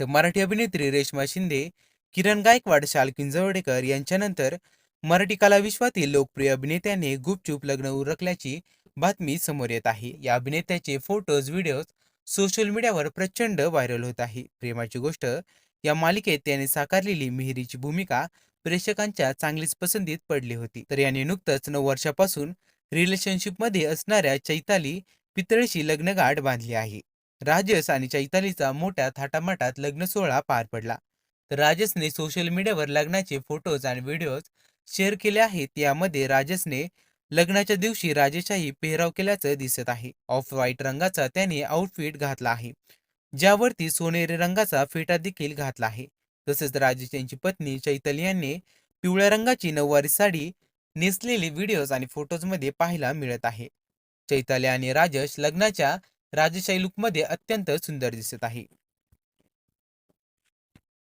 तर मराठी अभिनेत्री रेश्मा शिंदे किरण गायकवाड शालकिन जवडेकर यांच्यानंतर मराठी कलाविश्वातील लोकप्रिय अभिनेत्याने गुपचूप लग्न उरकल्याची बातमी समोर येत आहे. या अभिनेत्याचे फोटोज व्हिडिओज सोशल मीडियावर प्रचंड व्हायरल होत आहे. प्रेमाची गोष्ट या मालिकेत त्याने साकारलेली मिहिरीची भूमिका प्रेक्षकांच्या चांगलीच पसंतीत पडली होती. तर याने नुकतंच नऊ वर्षापासून रिलेशनशिपमध्ये असणाऱ्या चैताली पितळशी लग्नगाठ बांधली आहे. राजस आणि चैतालीचा मोठ्या थाटामाटात लग्न सोहळा पार पडला. तर राजसने सोशल मीडियावर लग्नाचे फोटोज आणि व्हिडिओज शेअर केले आहेत. यामध्ये राजसने लग्नाच्या दिवशी राजेशाही पेहराव केल्याचं दिसत आहे. ऑफ व्हाईट रंगाचा त्याने आउटफिट घातला आहे. ज्यावरती सोनेरी रंगाचा फेटा देखील घातला आहे. तसेच राजेश यांची पत्नी चैतली यांनी पिवळ्या रंगाची नऊवारी साडी नेसलेले व्हिडिओज आणि फोटोजमध्ये पाहायला मिळत आहे. चैताली आणि राजेश लग्नाच्या राजशाही लुकमध्ये अत्यंत सुंदर दिसत आहे.